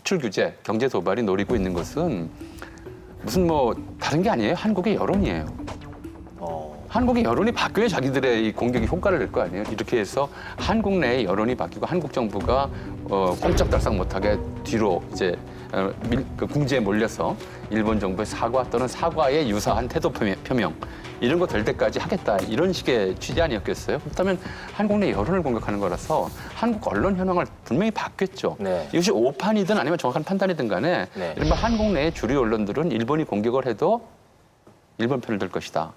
수출 규제, 경제 도발이 노리고 있는 것은 무슨 뭐 다른 게 아니에요. 한국의 여론이에요. 어. 한국의 여론이 바뀌어야 자기들의 이 공격이 효과를 낼 거 아니에요. 이렇게 해서 한국 내의 여론이 바뀌고 한국 정부가 어, 꼼짝달싹 못하게 뒤로 이제 어, 밀, 그 궁지에 몰려서 일본 정부의 사과 또는 사과에 유사한 태도 표명, 이런 거 될 때까지 하겠다 이런 식의 취지 아니었겠어요? 그렇다면 한국 내 여론을 공격하는 거라서 한국 언론 현황을 분명히 바뀌었죠. 네. 이것이 오판이든 아니면 정확한 판단이든 간에 네. 이른바 한국 내의 주류 언론들은 일본이 공격을 해도 일본 편을 들 것이다.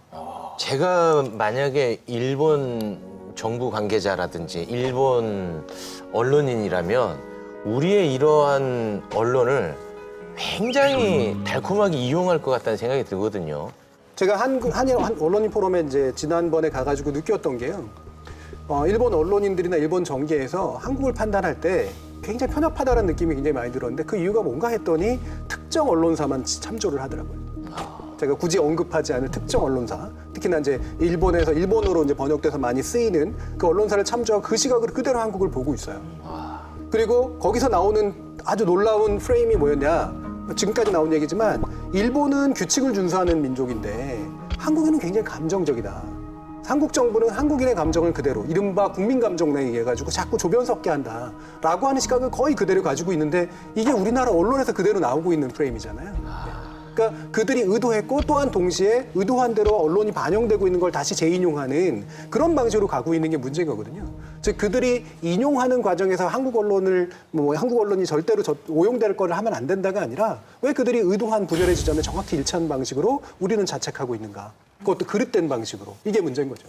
제가 만약에 일본 정부 관계자라든지 일본 언론인이라면 우리의 이러한 언론을 굉장히 달콤하게 이용할 것 같다는 생각이 들거든요. 제가 한국 한일 한- 언론인 포럼에 이제 지난번에 가가지고 느꼈던 게요. 어, 일본 언론인들이나 일본 정계에서 한국을 판단할 때 굉장히 편협하다는 느낌이 굉장히 많이 들었는데 그 이유가 뭔가 했더니 특정 언론사만 참조를 하더라고요. 제가 굳이 언급하지 않을 특정 언론사, 특히나 이제 일본에서 일본어로 이제 번역돼서 많이 쓰이는 그 언론사를 참조하고 그 시각으로 그대로 한국을 보고 있어요. 그리고 거기서 나오는 아주 놀라운 프레임이 뭐였냐? 지금까지 나온 얘기지만 일본은 규칙을 준수하는 민족인데 한국인은 굉장히 감정적이다. 한국 정부는 한국인의 감정을 그대로 이른바 국민 감정에 의해 가지고 자꾸 조변 섞게 한다라고 하는 시각을 거의 그대로 가지고 있는데 이게 우리나라 언론에서 그대로 나오고 있는 프레임이잖아요. 그러니까 그들이 의도했고 또한 동시에 의도한 대로 언론이 반영되고 있는 걸 다시 재인용하는 그런 방식으로 가고 있는 게 문제인 거거든요. 즉 그들이 인용하는 과정에서 한국 언론을 뭐 한국 언론이 절대로 저- 오용될 거를 하면 안 된다가 아니라 왜 그들이 의도한 분열의 지점에 정확히 일치하는 방식으로 우리는 자책하고 있는가? 그것도 그릇된 방식으로 이게 문제인 거죠.